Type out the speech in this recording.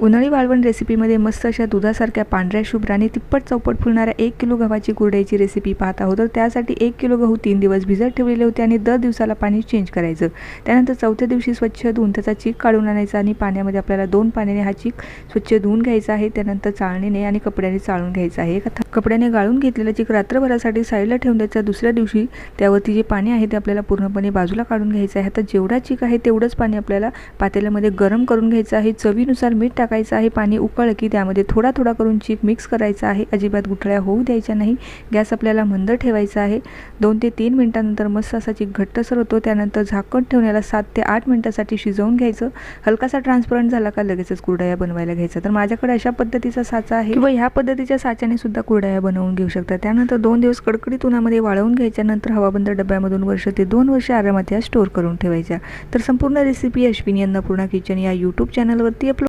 उन्हाळी वाळवण रेसिपीमध्ये मस्त अशा दुधासारख्या पांढऱ्या शुभ्र आणि तिप्पट चौपट फुलणाऱ्या एक किलो गव्हाची कुरड्याची रेसिपी पाहत आहोत. तर त्यासाठी एक किलो गहू तीन दिवस भिजत ठेवलेले होते आणि दर दिवसाला पाणी चेंज करायचं. त्यानंतर चौथ्या दिवशी स्वच्छ धुवून त्याचा चीक काढून आणायचा आणि पाण्यामध्ये आपल्याला दोन पाण्याने हा चीक स्वच्छ धुवून घ्यायचा आहे. त्यानंतर चाळणीने आणि कपड्याने चाळून घ्यायचा आहे. एका कपड्याने गाळून घेतलेलं चीक रात्रभरासाठी साईडला ठेवून द्यायचा. दुसऱ्या दिवशी त्यावरती जे पाणी आहे ते आपल्याला पूर्णपणे बाजूला काढून घ्यायचं आहे. आता जेवढा चीक आहे तेवढंच पाणी आपल्याला पातेल्यामध्ये गरम करून घ्यायचं आहे. चवीनुसार मीठ टाकायचं आहे. पाणी उकळलं की त्यामध्ये थोडा थोडा करून चीक मिक्स करायचा आहे. अजिबात गुठळ्या होऊ द्यायच्या नाही. गॅस आपल्याला मंद ठेवायचा आहे. दोन ते तीन मिनटानंतर मस्त असा चिक घट्टसर होतो त्यानंतर झाकण ठेवण्याला सात ते आठ मिनटासाठी शिजवून घ्यायचं. हलकासा ट्रान्सपरंट झाला का लगेचच कुरडया बनवायला घ्यायचा. तर माझ्याकडे अशा पद्धतीचा साचा आहे. किंवा ह्या पद्धतीच्या साच्याने सुद्धा कुरड्या बनवून घेऊ शकता. त्यानंतर दोन दिवस कडकडीत उन्हामध्ये वाळवून घ्यायच्या नंतर हवाबंद डब्यामधून वर्ष ते दोन वर्ष आरामात या स्टोअर करून ठेवायच्या. तर संपूर्ण रेसिपी अश्विनी अन्नपूर्णा किचन या यूट्यूब चॅनलवरती अपलोड